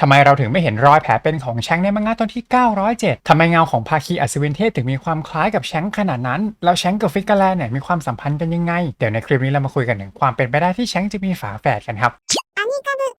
ทำไมเราถึงไม่เห็นรอยแผลเป็นของแชงในมังงะตอนที่ 907 ทำไมเงาของภาคีอัศวินเทพถึงมีความคล้ายกับแชงขนาดนั้น แล้วแชงกับฟิกเกอร์แลนด์เนี่ยมีความสัมพันธ์กันยังไง เดี๋ยวในคลิปนี้เรามาคุยกันถึงความเป็นไปได้ที่แชงจะมีฝาแฝดกันครับ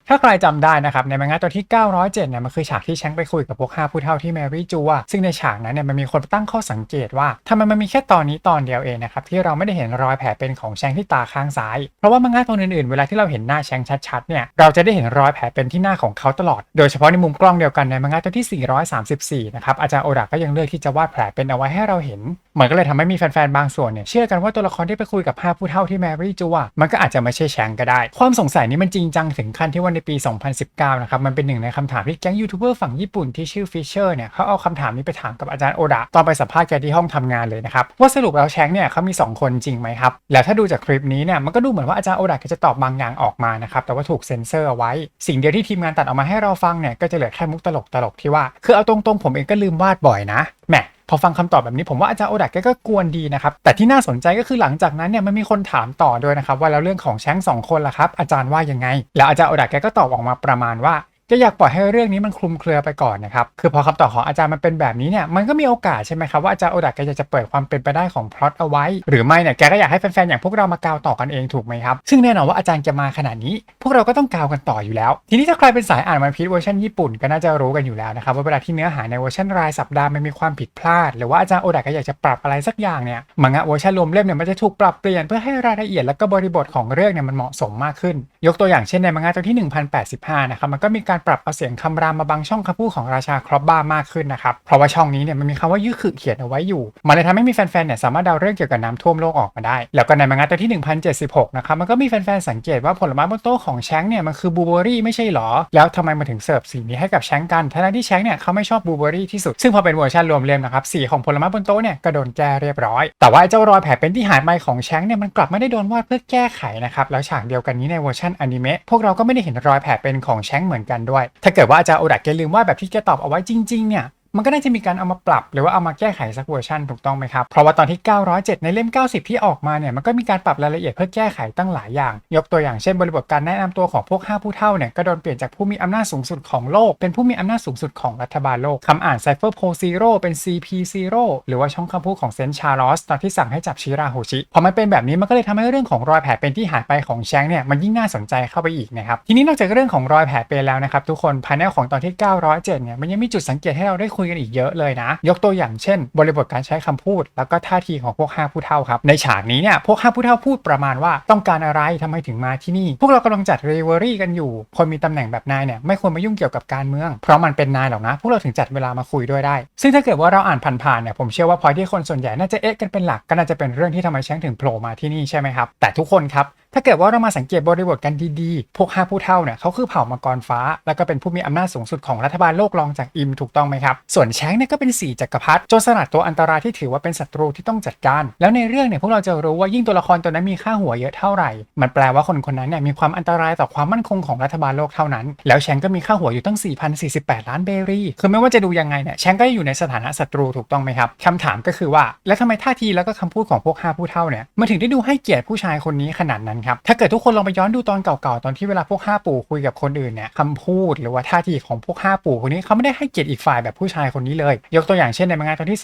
ถ้าใครจำได้นะครับในมังงะตัวที่ 907เนี่ยมันคือฉากที่แชงไปคุยกับพวกห้าผู้เฒ่าที่แมรี่จัวซึ่งในฉากนั้นเนี่ยมันมีคนตั้งข้อสังเกตว่าทำไมมันมีแค่ตอนนี้ตอนเดียวเองนะครับที่เราไม่ได้เห็นรอยแผลเป็นของแชงที่ตาข้างซ้าย เพราะว่ามังงะตัวอื่นๆ เวลาที่เราเห็นหน้าแชงชัดๆเนี่ยเราจะได้เห็นรอยแผลเป็นที่หน้าของเขาตลอด โดยเฉพาะในมุมกล้องเดียวกันในมังงะตัวที่ 434นะครับอาจารย์โอดะก็ยังเลือกที่จะวาดแผลเป็นเอาไว้ให้เราเห็นมันก็เลยทำให้มีแฟนๆบางส่วนเนี่ยเชื่อกันว่าตัวละครที่ไปคุยกับห้าผู้เฒ่าที่แมรี่จูอะมันก็อาจจะไม่ใช่แชงก็ได้ ความสงสัยนี้มันจริงจังถึงขั้นที่ว่าในปี 2019 นะครับ มันเป็นหนึ่งในคำถามที่แก๊งยูทูบเบอร์ฝั่งญี่ปุ่นที่ชื่อฟิชเชอร์เนี่ยเขาเอาคำถามนี้ไปถามกับอาจารย์โอดะตอนไปสัมภาษณ์แกที่ห้องทำงานเลยนะครับ ว่าสรุปแล้วแชงเนี่ยเขามี 2 คนจริงไหมครับ แล้วถ้าดูจากคลิปนี้เนี่ยมันก็ดูเหมือนว่าอาจารย์โอดะจะตอบบางอย่างออกมานะครับแต่ว่าถูกเซ็นเซอร์เอาไว้ สิ่งเดียวที่ทีมงานตัดออกมาให้เราฟังเนี่ยก็จะเหลือแค่มุกตลกตลกๆที่ว่า คือเอาตรงๆผมเองก็ลืมวาดบ่อยนะแหม พอฟังคำตอบแบบนี้ผมว่าอาจารย์โอดักแกก็กวนดีนะครับ แต่ที่น่าสนใจก็คือหลังจากนั้นเนี่ยมันมีคนถามต่อด้วยนะครับว่าแล้วเรื่องของแชงสองคนล่ะครับอาจารย์ว่ายังไง แล้วอาจารย์โอดักแกก็ตอบออกมาประมาณว่า จะอยากปล่อยให้เรื่องนี้มันคลุมเครือไปก่อนนะครับคือพอคำตอบของอาจารย์มันเป็นแบบนี้เนี่ยมันก็มีโอกาสใช่ไหมครับว่าอาจารย์โอดะแกจะจะเปิดความเป็นไปได้ของพล็อตเอาไว้ หรือไม่เนี่ยแกก็อยากให้แฟนๆอย่างพวกเรามากาวต่อกันเองถูกไหมครับซึ่งแน่นอนว่าอาจารย์จะมาขนาดนี้ พวกเราก็ต้องกาวกันต่ออยู่แล้ว ทีนี้ถ้าใครเป็นสายอ่านวันพีชเวอร์ชันญี่ปุ่นก็น่าจะรู้กันอยู่แล้วนะครับว่าเวลาที่เนื้อหาในเวอร์ชันรายสัปดาห์มันมีความผิดพลาด หรือว่าอาจารย์โอดะก็อยากจะปรับอะไรสักอย่างเนี่ยมังงะเวอร์ชันรวมเล่มเนี่ยมันจะถูกปรับเปลี่ยนเพื่อให้รายละเอียดและก็บริบทของเรื่องเนี่ยมันเหมาะสมมากขึ้น ยกตัวอย่างเช่นในมังงะตัวที่ 1085นะครับมันก็มีการการปรับเอาเสียงคำรามมาบังช่องคำพูดของราชาครอบบ้ามากขึ้นนะครับ เพราะว่าช่องนี้เนี่ยมันมีคำว่ายื้อขึเขียนเอาไว้อยู่ มันเลยทำให้มีแฟนๆเนี่ยสามารถเดาเรื่องเกี่ยวกับน้ำท่วมโลกออกมาได้ แล้วก็ในมังงะตัวที่ 1076 นะครับ มันก็มีแฟนๆสังเกตว่าผลไม้บนโต๊ะของแชงเนี่ยมันคือบูเบอรี่ไม่ใช่หรอ แล้วทำไมมาถึงเสิร์ฟสีนี้ให้กับแชงกันทั้งที่แชงเนี่ยเขาไม่ชอบบูเบอรี่ที่สุด ซึ่งพอเป็นเวอร์ชันรวมเล่มนะครับสีของผลไม้บนโต๊ะเนี่ยก็โดนแก้เรียบร้อย แต่ว่าเจ้ารอยแผลเป็นที่หายไปของแชงเนี่ยมันกลับไม่ได้โดนวาดเพื่อแก้ไขนะครับแล้วฉากเดียวกันนี้ในเวอร์ชันอนิเมะพวกเราก็ไม่ได้เห็นรอยแผลเป็นของแชงเหมือนกันด้วย ถ้าเกิดว่าอาจารย์โอดักแกลืมว่าแบบที่แกตอบเอาไว้จริงๆเนี่ย มันก็น่าจะมีการเอามาปรับ หรือว่าเอามาแก้ไขสักเวอร์ชันถูกต้องไหมครับ เพราะว่าตอนที่ 907 ในเล่ม 90 ที่ออกมาเนี่ยมันก็มีการปรับรายละเอียดเพื่อแก้ไขตั้งหลายอย่าง ยกตัวอย่างเช่นบริบทการแนะนำตัวของพวก 5 ผู้เท่าเนี่ยก็โดนเปลี่ยนจากผู้มีอำนาจสูงสุดของโลก เป็นผู้มีอำนาจสูงสุดของรัฐบาลโลกคำอ่าน Cypher p o Zero เป็น CP Zero หรือว่าช่องคำพูดของเซนชาร์ลอสตอนที่สั่งให้จับชิราโฮชิพอมันเป็นแบบนี้มันก็เลยทำให้เรื่องของรอยแผลเป็นที่หายไปของแชงเนี่ยมันยิ่งน่าสนใจเข้าไปอีกนะครับทีนี้นอกจากเรื่องของรอยแผลเป็นแล้วนะครับทุกคนภายในของตอนที่ 907เนี่ยมันยังมีจุดสังเกตให้เราได้คุยกันอีกเยอะเลยนะ ยกตัวอย่างเช่น บริบทการใช้คำพูด แล้วก็ท่าทีของพวกห้าผู้เฒ่าครับ ในฉากนี้เนี่ยพวกห้าผู้เฒ่าพูดประมาณว่าต้องการอะไรทำไมถึงมาที่นี่ พวกเรากำลังจัดเรเวอรี่กันอยู่ คนมีตำแหน่งแบบนายเนี่ยไม่ควรมายุ่งเกี่ยวกับการเมือง เพราะมันเป็นนายหรอกนะ พวกเราถึงจัดเวลามาคุยด้วยได้ ซึ่งถ้าเกิดว่าเราอ่านผ่านๆเนี่ยผมเชื่อว่าพอยที่คนส่วนใหญ่น่าจะเอ๊ะกันเป็นหลักก็น่าจะเป็นเรื่องที่ทำไมแชงถึงโผล่มาที่นี่ใช่ไหมครับแต่ทุกคนครับถ้าเกิดว่าเรามาสังเกตบริบทกันดีๆ พวกห้าผู้เท่าเนี่ยเขาคือเผ่ามังกรฟ้า แล้วก็เป็นผู้มีอำนาจสูงสุดของรัฐบาลโลกรองจากอิมถูกต้องไหมครับส่วนแชงเนี่ยก็เป็นสี่จักรพรรดิโจรสลัดตัวอันตรายที่ถือว่าเป็นศัตรูที่ต้องจัดการ แล้วในเรื่องเนี่ยพวกเราจะรู้ว่ายิ่งตัวละครตัวนั้นมีค่าหัวเยอะเท่าไหร่ มันแปลว่าคนคนนั้นเนี่ยมีความอันตรายต่อความมั่นคงของรัฐบาลโลกเท่านั้น แล้วแชงก็มีค่าหัวอยู่ตั้ง 4,048 ล้านเบรีคือไม่ว่าจะดูยังไงเนี่ยแชงก็อยู่ในสถานะศัตรูถูกต้องไหมครับคำถามก็คือว่า แล้วทำไมท่าทีแล้วก็คำพูดของพวกห้าผู้เท่าเนี่ยมันถึงได้ดูให้เกียรติผู้ชายคนนี้ขนาดนั้นครับถ้าเกิดทุกคนลองไปย้อนดูตอนเก่าๆตอนที่เวลาพวกห้าปู่คุยกับคนอื่นเนี่ยคำพูดหรือว่าท่าทีของพวกห้าปู่คนนี้เขาไม่ได้ให้เกียรติอีกฝ่ายแบบผู้ชายคนนี้เลย ยกตัวอย่างเช่นในมังงะตอนที่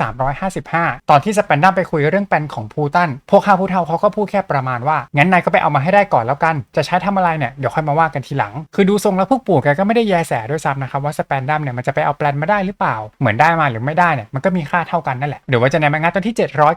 355 ตอนที่สแปนดัมไปคุยเรื่องแปลนของพูตัน พวกห้าผู้เฒ่าเขาก็พูดแค่ประมาณว่า งั้นนายก็ไปเอามาให้ได้ก่อนแล้วกัน จะใช้ทำอะไรเนี่ยเดี๋ยวค่อยมาว่ากันทีหลัง คือดูทรงแล้วพวกปู่แกก็ไม่ได้แยแสด้วยซ้ำนะครับว่าสแปนดัมเนี่ยมันจะไปเอาแปลนมาได้หรือเปล่า เหมือนได้มาหรือไม่ได้เนี่ยมันก็มีค่าเท่ากันนั่นแหละหรือว่าจะในมังงะตอนที่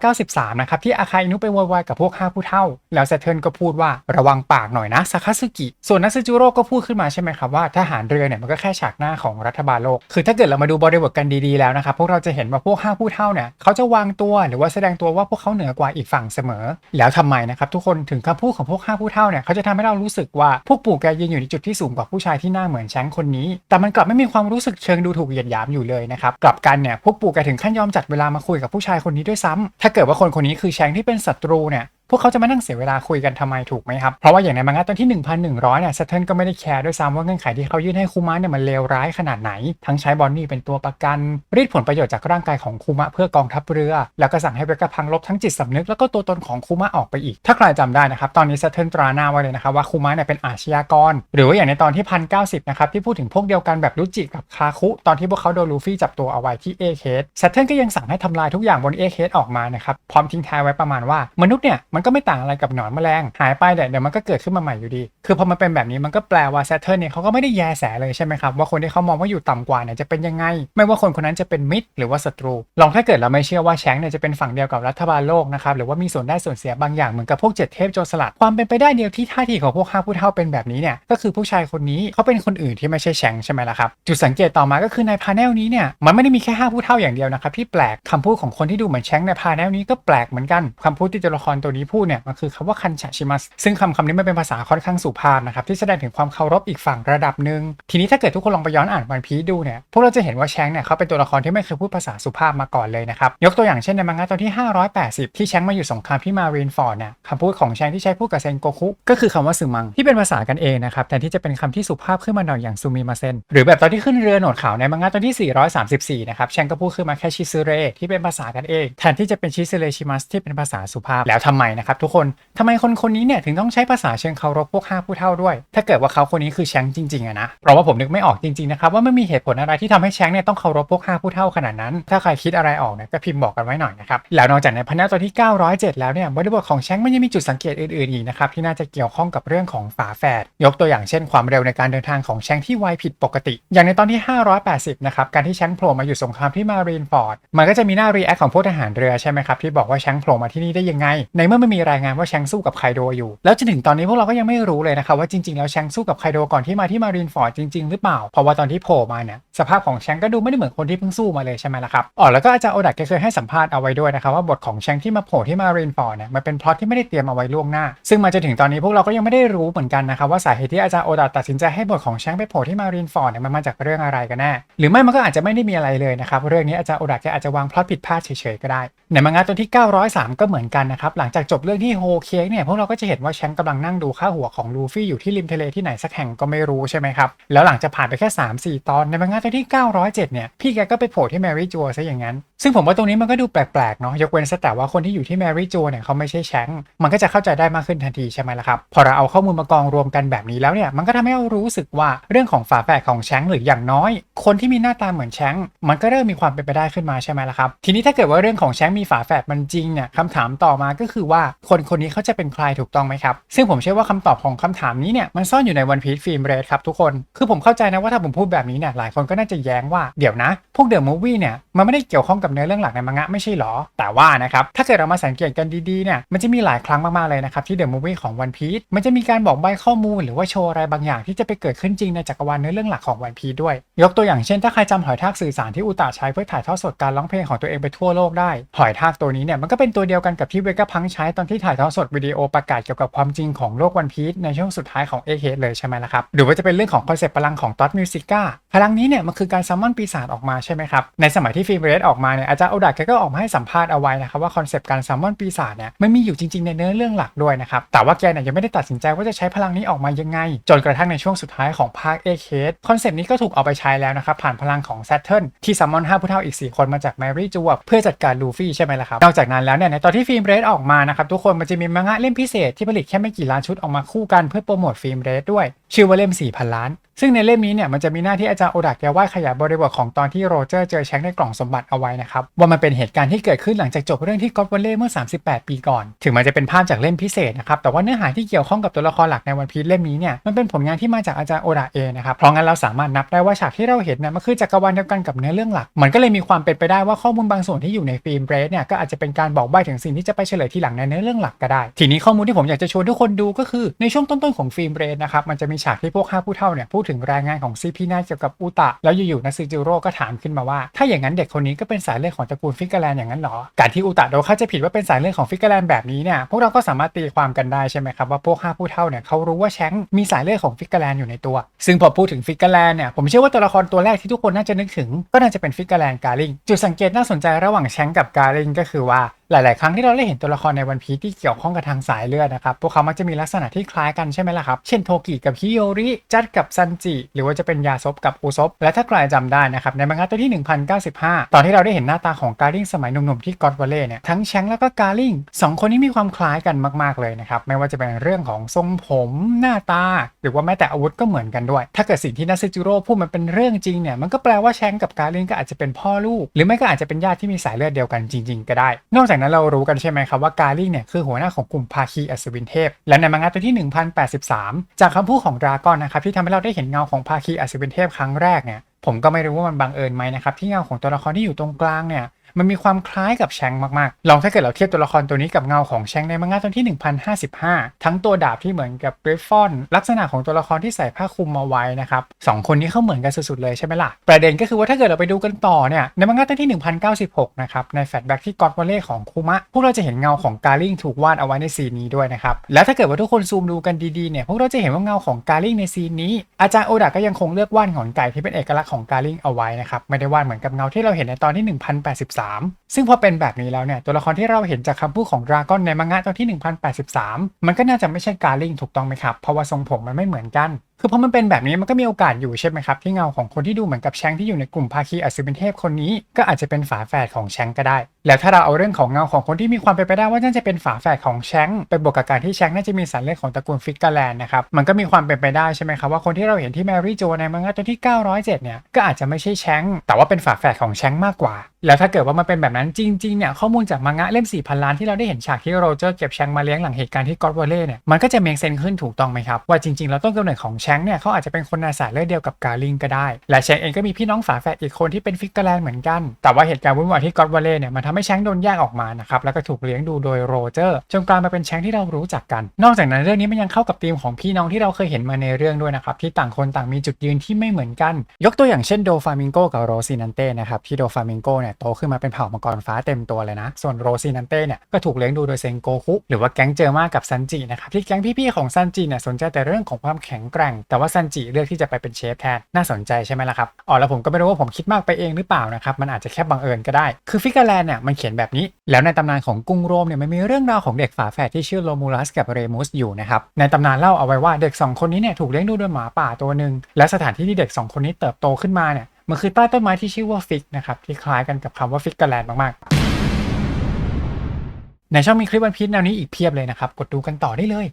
793 นะครับที่อาคาอินุไปโวยวายกับพวกห้าผู้เฒ่า แล้วเซเทิร์นก็พูดว่าระวังปากหน่อยนะซาคาสึกิส่วนนัสจูโร่ก็พูดขึ้นมาใช่ไหมครับว่าทหารเรือเนี่ยมันก็แค่ฉากหน้าของรัฐบาลโลกคือถ้าเกิดเรามาดูบริบทกนดีๆแล้วนะครับพวกเราจะเห็นว่าพวกห้าผู้เฒ่าเนี่ยเขาจะวางตัวหรือว่าแสดงตัวว่าพวกเขาเหนือกว่าอีกฝั่งเสมอ แล้วทำไมนะครับทุกคนถึงคำพูดของพวกห้าผู้เฒ่าเนี่ยเขาจะทำให้เรารู้สึกว่าพวกปู่แกยืนอยู่ในจุดที่สูงกว่าผู้ชายที่หน้าเหมือนแชงคนนี้ แต่มันกลับไม่มีความรู้สึกเชิงดูถูกเหยียดหยามอยู่เลยนะครับกลับกันเนี่ยพวกปู่แกถึงขั้นยอมจัดเวลามาคุยกับผู้ชายคนนี้ด้วยซ้ำถ้าเกิดว่าคนคนนี้คือแชงที่เป็นศัตรูเนี่ย พวกเขาจะมานั่งเสียเวลาคุยกันทำไมถูกไหมครับ เพราะว่าอย่างในมังงะตอนที่ 1100เนี่ยเซตเทิลก็ไม่ได้แคร์ด้วยซ้ำว่าเงื่อนไขที่เขายื่นให้คูมะเนี่ยมันเลวร้ายขนาดไหน ทั้งใช้บอนนี่เป็นตัวประกัน รีดผลประโยชน์จากร่างกายของคูมะเพื่อกองทัพเรือ แล้วก็สั่งให้เบรกพังลบทั้งจิตสำนึกแล้วก็ตัวตนของคูมะออกไปอีก ถ้าใครจำได้นะครับตอนนี้เซตเทิลตราหน้าไว้เลยนะครับว่าคูมะเนี่ยเป็นอาชญากร หรือว่าอย่างในตอนที่พันเก้าสิบนะครับที่พูดถึงพวกเดียวกันแบบรุจิกับคาคุ ตอนที่พวกเขาโดนลูฟี่จับตัวเอาไว้ที่เอเคสซัตเทิลก็ยังสั่งให้ทำลายทุกอย่างบนเอเคสออกมานะครับพร้อมทิ้งท้ายไว้ประมาณว่ามนุษย์เนี่ยมันก็ไม่ต่างอะไรกับหนอนแมลงหายไปเดี๋ยวมันก็เกิดขึ้นมาใหม่อยู่ดี คือพอมันเป็นแบบนี้มันก็แปลว่าซัตเทิลเนี่ยเขาก็ไม่ได้แยแสเลยใช่ไหมครับว่าคนที่เขามองว่าอยู่ต่ำกว่าเนี่ยจะเป็นยังไง ไม่ว่าคนคนนั้นจะเป็นมิตรหรือว่าศัตรู ลองถ้าเกิดเราไม่เชื่อว่าแชงเนี่ยจะเป็นฝั่งเดียวกับรัฐบาลโลกนะครับหรือว่ามีส่วนได้ส่วนเสียบางอย่างเหมือนกับพวกเจ็ดเทพโจรสลัดความเป็นไปได้เดียวที่ท่าทีของพวกห้าผู้เท่าเป็นแบบนี้เนี่ยก็คือผู้ชายคนนี้เขาเป็นคนอื่นที่ไม่ใช่แชงใช่ไหมล่ะครับจุดสังเกตต่อมาก็คือในพาแนลนี้เนี่ยมันไม่ได้มีแค่ห้าผู้เท่าอย่างเดียวนะครับที่แปลกคำพูดของคนที่ดูเหมือนแชงในพาแนลนี้ก็แปลกเหมือนกันคำพูดที่ตัวละครตัวนี้พูดเนี่ยมันคือคำว่าคันฉะชิมัสซึ่งคำคำนี้มันเป็นภาษาค่อนข้างสุภาพนะครับที่แสดงถึงความเคารพอีกฝั่งระดับหนึ่งทีนี้ถ้าเกิดทุกคนลองไปย้อนอ่านวันพีดูเนี่ยพวกเราจะเห็นว่าแชงเนี่ยเขาเป็นตัวละครที่ไม่เคยพูดภาษาสุภาพมาก่อนเลยนะครับยกตัวอย่างเช่นในมังงะตอนที่ 580 ที่แชงมาอยู่สงครามที่มารีนฟอร์ดเนี่ยคำพูดของแชงที่ใช้พูดกับเซนโกคุก็คือคำว่าซึมังที่เป็นภาษากันเองนะครับแทนที่จะเป็นคำที่สุภาพขึ้นมาหน่อยอย่างซูมิมาเซนหรือแบบตอนที่ขึ้นเรือหนดขาวในมังงะตอนที่ 434 นะครับแชงก็พูดขึ้นมาแค่ชิซึเรที่เป็นภาษากันเองแทนที่จะเป็นชิซึเรชิมัสที่เป็นภาษาสุภาพแล้วทำไมนะครับทุกคนทำไมคนคนนี้เนี่ยถึงต้องใช้ภาษาเชิงเคารพพวกห้าผู้เท่าด้วย ถ้าเกิดว่าเขาคนนี้คือแชงจริงๆอะนะเพราะว่าผมนึกไม่ออกจริงๆนะครับว่าไม่มีเหตุผลอะไรที่ทำให้แชงเนี่ยต้องเคารพพวกห้าผู้เท่าขนาดนั้น ถ้าใครคิดอะไรออกเนี่ยก็พิมพ์บอกกันไว้หน่อยนะครับแล้วนอกจากในพันธะตัวที่ 907 แล้วเนี่ยบริบทของแชงมันยังมีจุดสังเกตอื่นๆอีกนะครับที่น่าจะเกี่ยวข้องกับเรื่องของฝาแฝดยกตัวอย่างเช่น ความเร็วในการเดินทางของแชงที่ไวผิดปกติ อย่างในตอนที่ 580 นะครับการที่แชงโผล่มาอยู่สงครามที่มารีนฟอร์ดมันก็จะมีหน้ารีแอคของพวกทหารเรือใช่ไหมครับที่บอกว่าแชงโผล่มาที่นี่ได้ยังไงในเมื่อไม่มีรายงานว่าแชงสู้กับไคโดอยู่ แล้วจนถึงตอนนี้พวกเราก็ยังไม่รู้เลยนะครับว่าจริงๆแล้วแชงสู้กับไคโดก่อนที่มาที่มารีนฟอร์ดจริง ๆ หรือเปล่า เพราะว่าตอนที่โผล่มาเนี่ย สภาพของแชงก็ดูไม่ได้เหมือนคนที่เพิ่งสู้มาเลยใช่ไหมล่ะครับอ๋อแล้วก็อาจารย์โอดักเคยให้สัมภาษณ์เอาไว้ด้วยนะครับว่าบทของแชงที่มาโผล่ที่มารีนฟอร์เนี่ยมันเป็นพล็อตที่ไม่ได้เตรียมเอาไว้ล่วงหน้า ซึ่งมาจนถึงตอนนี้พวกเราก็ยังไม่ได้รู้เหมือนกันนะครับว่าสาเหตุที่อาจารย์โอดักตัดสินใจให้บทของแชงไปโผล่ที่มารีนฟอร์เนี่ยมันมาจากเรื่องอะไรกันแน่หรือไม่มันก็อาจจะไม่ได้มีอะไรเลยนะครับเรื่องนี้อาจารย์โอดักแกอาจจะวางพล็อตผิดพลาดเฉยๆก็ได้ในมังงะตัวที่ 903 ก็เหมือนกันนะครับหลังจากจบเรื่องที่โฮเค้กเนี่ยพวกเราก็จะเห็นว่าแชงกำลังนั่งดูข้าหัวของลูฟี่อยู่ที่ริมทะเลที่ไหนสักแห่งก็ไม่รู้ใช่ไหมครับแล้วหลังจากผ่านไปแค่ 3-4 ตอนในมังงะตัวที่ 907 เนี่ย พี่แกก็ไปโผล่ที่แมรี่จัวซะอย่างนั้น ซึ่งผมว่าตรงนี้มันก็ดูแปลกๆเนาะยกเว้นแต่ว่าคนที่อยู่ที่แมรี่จัวเนี่ยเขาไม่ใช่แชงมันก็จะเข้าใจได้มากขึ้นทันทีใช่ไหมล่ะครับ พอเราเอาข้อมูลมากองรวมกันแบบนี้แล้วเนี่ยมันก็ทำให้เรารู้สึกว่าเรื่องของฝาแฝดของแชงหรืออย่างน้อย คนที่มีหน้าตาเหมือนแชงมันก็เริ่มมีความเป็นไปได้ขึ้นมาใช่ไหมล่ะครับทีนี้ถ้าเกิดว่าเรื่องของแชงมีฝาแฝดมันจริงเนี่ยคำถามต่อมาก็คือว่าคนคนนี้เขาจะเป็นใครถูกต้องไหมครับซึ่งผมเชื่อว่าคำตอบของคำถามนี้เนี่ยมันซ่อนอยู่ในวันพีซฟิล์มเรดครับทุกคนคือผมเข้าใจนะว่าถ้าผมพูดแบบนี้เนี่ยหลายคนก็น่าจะแย้งว่าเดี๋ยวนะ พวกเดอะมูฟวี่เนี่ยมันไม่ได้เกี่ยวข้องกับเนื้อเรื่องหลักในมังงะไม่ใช่หรอ แต่ว่านะครับถ้าเกิดเรามาสังเกตกันดีๆเนี่ยมันจะมีหลายครั้งมากๆเลยนะครับที่เดอะมูฟวี่ของวันพีซมันจะมีการบอกใบข้อมูลหรือว่าโชว์อะไรบางอย่างที่จะไปเกิดขึ้นจริงในจักรวาลเนื้อเรื่องหลักของวันพีซด้วย ยกตัวอย่างเช่น ถ้าใครจำหอยทากสื่อสารที่อุตาใช้เพื่อถ่ายทอดสดการร้องเพลงของตัวเองไปทั่วโลกได้ หอยทากตัวนี้เนี่ยมันก็เป็นตัวเดียวกันกับที่เวก้าพังใช้ตอนที่ถ่ายทอดสดวิดีโอประกาศเกี่ยวกับความจริงของโลกวันพีซในช่วงสุดท้ายของเอเคเลยใช่ไหมล่ะครับหรือว่าจะเป็นเรื่องของคอนเซปต์พลังของท็อตมิวสิก้าพลังนี้เนี่ยมันคือการซัมมอนปีศาจออกมาใช่ไหมครับ ในสมัยที่ฟิล์มเรดออกมาเนี่ยอาจารย์โอดาแกก็ออกมาให้สัมภาษณ์เอาไว้นะครับว่าคอนเซปต์การซัมมอนปีศาจเนี่ยมันมีอยู่จริงๆในเนื้อเรื่องหลักด้วยนะครับแต่ว่าแกเนี่ยยังไม่ได้ตัดสินใจว่าจะใช้พลังนี้ออกมายังไง จนกระทั่งในช่วงสุดท้ายของภาคเอเคสคอนเซปต์นี้ก็ถูกเอาไปใช้แล้วนะครับผ่านพลังของแซตเทิลที่ซัมมอน5ผู้เท่าอีก 4 คนมาจากแมรี่จูวเพื่อจัดการลูฟี่ใช่ไหมล่ะครับนอกจากนั้นแล้วเนี่ยในตอนที่ฟิล์มเรดออกมานะครับทุกคนมันจะมีมังงะเล่มพิเศษที่ผลิตแค่ไม่กี่ล้านชุดออกมาคู่กันเพื่อโปรโมทฟิล์มเรดด้วย ชื่อว่าเล่ม4,000 ล้าน ซึ่งในเล่มนี้เนี่ยมันจะมีหน้าที่อาจารย์โอดาแกว่าขยายบริบทของตอนที่โรเจอร์เจอแชงในกล่องสมบัติเอาไว้นะครับ ว่ามันเป็นเหตุการณ์ที่เกิดขึ้นหลังจากจบเรื่องที่ก็อตวันเล่เมื่อ 38 ปีก่อน ถึงมันจะเป็นภาพจากเล่มพิเศษนะครับแต่ว่าเนื้อหาที่เกี่ยวข้องกับตัวละครหลักในวันพีซเล่มนี้เนี่ยมันเป็นผลงานที่มาจากอาจารย์โอดาเองนะครับเพราะงั้นเราสามารถนับได้ว่าฉากที่เราเห็นเนี่ยมันคือจักรวาลเดียวกันกับเนื้อเรื่องหลัก มันก็เลยมีความเป็นไปได้ว่าข้อมูลบางส่วนที่อยู่ในฟิล์มเรดเนี่ยก็อาจจะเป็นการบอกใบ้ถึงสิ่งที่จะไปเฉลยทีหลังในเนื้อเรื่องหลักก็ได้ ทีนี้ข้อมูลที่ผมอยากจะชวนทุกคนดูก็คือในช่วงต้นๆของฟิล์มเรดนะครับมันจะมีฉากที่พวกห้าผู้เท่าเนี่ยพูดถึงรายงานของซีพีน่าเกี่ยวกับอุตะ แล้วอยู่ๆนัซึจิโร่ก็ถามขึ้นมาว่า ถ้าอย่างนั้นเด็กคนนี้ก็เป็นสายเลือดของตระกูลฟิกเกอร์แลนด์อย่างนั้นหรอ การที่อุตะโดนเข้าใจผิดว่าเป็นสายเลือดของฟิกเกอร์แลนด์แบบนี้เนี่ยพวกเราก็สามารถตีความกันได้ใช่ไหมครับว่าพวกห้าผู้เท่าเนี่ยเขารู้ว่าแชงมีสายเลือดของฟิกเกอร์แลนด์อยู่ในตัว ซึ่งพอพูดถึงฟิกเกอร์แลนด์เนี่ยผมเชื่อว่าตัวละครตัวแรกที่ทุกคนน่าจะนึกถึง ก็น่าจะเป็นฟิกเกอร์แลนด์การิงจุดสังเกตน่าสนใจระหว่างแชงกับการิงก็คือว่าหลาย ๆ ครั้งที่เราได้เห็นตัวละครในวันพีที่เกี่ยวข้องกับทางสายเลือดนะครับพวกเขามักจะมีลักษณะที่คล้ายกันใช่ไหมล่ะครับ เช่นโทกิกับฮิโยริ จัดกับซันจิ หรือว่าจะเป็นยาซบกับอุซบ และถ้าใครจำได้นะครับ ในมังงะตัวที่ 1095 ตอนที่เราได้เห็นหน้าตาของการลิงสมัยหนุ่ม ๆ ที่กอดวลเล่เนี่ยทั้งแชงแล้วก็การลิงสองคนนี้มีความคล้ายกันมาก ๆ เลยนะครับไม่ว่าจะเป็นเรื่องของทรงผมหน้าตา หรือว่าแม้แต่อาวุธก็เหมือนกันด้วย ถ้าเกิดสิ่งที่นาซิจิโร่พูดมันเป็นเรื่องจริงเนี่ยมันก็แปลว่าแชงกับการลิงก็อาจจะเป็นพ่อลูก หรือไม่ก็อาจจะเป็นญาติที่มีสายเลือดเดียวกันจริง ๆ ก็ได้ นอกจากนั้นเรารู้กันใช่ไหมครับว่าการลิงเนี่ยคือหัวหน้าของกลุ่มภาคีอัศวินเทพ และในมังงะตัวที่ 1083 จากคำพูดของดราก้อนนะครับที่ทำให้เราได้เห็นเงาของภาคีอัศวินเทพครั้งแรกเนี่ยผมก็ไม่รู้ว่ามันบังเอิญไหมนะครับที่เงาของตัวละครที่อยู่ตรงกลางเนี่ย มันมีความคล้ายกับแชงมากๆลองถ้าเกิดเราเทียบตัวละครตัวนี้กับเงาของแชงในมังงะตอนที่ 1055 ทั้งตัวดาบที่เหมือนกับกริฟฟอนลักษณะของตัวละครที่ใส่ผ้าคลุมมาไว้นะครับสองคนนี้เขาเหมือนกันสุดๆเลยใช่ไหมล่ะ ประเด็นก็คือว่าถ้าเกิดเราไปดูกันต่อเนี่ยในมังงะตอนที่ 1096 นะครับในแฟลชแบ็กที่กอดวอลเล่ของคุมะพวกเราจะเห็นเงาของกาลิงถูกวาดเอาไว้ในซีนนี้ด้วยนะครับและถ้าเกิดว่าทุกคนซูมดูกันดีๆเนี่ยพวกเราจะเห็นว่าเงาของกาลิงในซีนนี้ อาจารย์โอดะก็ยังคงเลือกวาดหงอนไก่ที่เป็นเอกลักษณ์ของกาลิงเอาไว้นะครับไม่ได้วาดเหมือนกับเงาที่เราเห็นในตอนที่ 1083ซึ่งพอเป็นแบบนี้แล้วเนี่ยตัวละครที่เราเห็นจากคำพูดของดราก้อนในมังงะตอนที่ 1083 มันก็น่าจะไม่ใช่การลิงถูกต้องไหมครับเพราะว่าทรงผมมันไม่เหมือนกันคือพอมันเป็นแบบนี้มันก็มีโอกาสอยู่ใช่ไหมครับที่เงาของคนที่ดูเหมือนกับแชงที่อยู่ในกลุ่มภาคีอัศวินเทพคนนี้ ก็อาจจะเป็นฝาแฝดของแชงก็ได้ แล้วถ้าเราเอาเรื่องของเงาของคนที่มีความเป็นไปได้ว่าน่าจะเป็นฝาแฝดของแชงไปบวกกับการที่แชงน่าจะมีสายเลือดของตระกูลฟิกเกอร์แลนด์นะครับมันก็มีความเป็นไปได้ใช่ไหมครับว่าคนที่เราเห็นที่แมรี่โจในมังงะตัวที่ 907 เนี่ยก็อาจจะไม่ใช่แชงแต่ว่าเป็นฝาแฝดของแชงมากกว่า แล้วถ้าเกิดว่ามันเป็นแบบนั้นจริงๆเนี่ยข้อมูลจากมังงะเล่ม4,000ล้านที่เราได้เห็นฉากที่โรเจอร์เก็บแชงมาเลี้ยงหลังเหตุการณ์ที่กอดวอลเล่เนี่ยมันก็จะเมงเซนขึ้นถูกต้องไหมครับว่าจริงๆแล้วต้นกำเนิดของแชงเนี่ยเขาอาจจะเป็นคนในสายเลือดเดียวกับกาลิงก็ได้ และแชงเองก็มีพี่น้องฝาแฝดอีกคนที่เป็นฟิกเกอร์แลนด์เหมือนกัน แต่ว่าเหตุการณ์วุ่นวายที่ก็อดวอลเล่เนี่ยมันทำให้แชงโดนแยกออกมานะครับแล้วก็ถูกเลี้ยงดูโดยโรเจอร์จนกลายมาเป็นแชงที่เรารู้จักกัน นอกจากนั้นเรื่องนี้มันยังเข้ากับธีมของพี่น้องที่เราเคยเห็นมาในเรื่องด้วยนะครับที่ต่างคนต่างมีจุดยืนที่ไม่เหมือนกัน ยกตัวอย่างเช่นโดฟามิงโกกับโรซินันเต้นะครับที่โดฟามิงโกเนี่ยโตขึ้นมาเป็นเผ่ามังกรฟ้าเต็มตัวเลยนะส่วนโรซินันเต้เนี่ยก็ถูกเลี้ยงดูโดยเซงโกคุหรือว่าแก๊งเจอมากับซันจินะครับที่แก๊งพี่ๆของซันจิเนี่ยสนใจแต่เรื่องของความแข็งแกร่งแต่ว่าซันจิเลือกที่จะไปเป็นเชฟแทนน่าสนใจใช่ไหมล่ะครับอ๋อแล้วผมก็ไม่รู้ว่าผมคิดมากไปเองหรือเปล่านะครับมันอาจจะแค่บังเอิญก็ได้ คือฟิกเกอร์แลนด์เนี่ยมันเขียนแบบนี้แล้วในตำนานของกรุงโรมเนี่ยมันมีเรื่องราวของเด็กฝาแฝดที่ชื่อโรมูลัสกับเรมุสอยู่นะครับในตำนานเล่าเอาไว้ว่าเด็กสองคนนี้เนี่ยถูกเลี้ยงดูโดยหมาป่าตัวหนึ่งและสถานที่ที่เด็กสองคนนี้เติบโตขึ้นมาเนี่ยมันคือใต้ต้นไม้ที่ชื่อว่าฟิกนะครับที่คล้ายกันกับคำว่าฟิกเกอร์แลนด์มากๆในช่องมีคลิปวันพีชแนวนี้อีกเพียบเลยนะครับ กดดูกันต่อได้เลย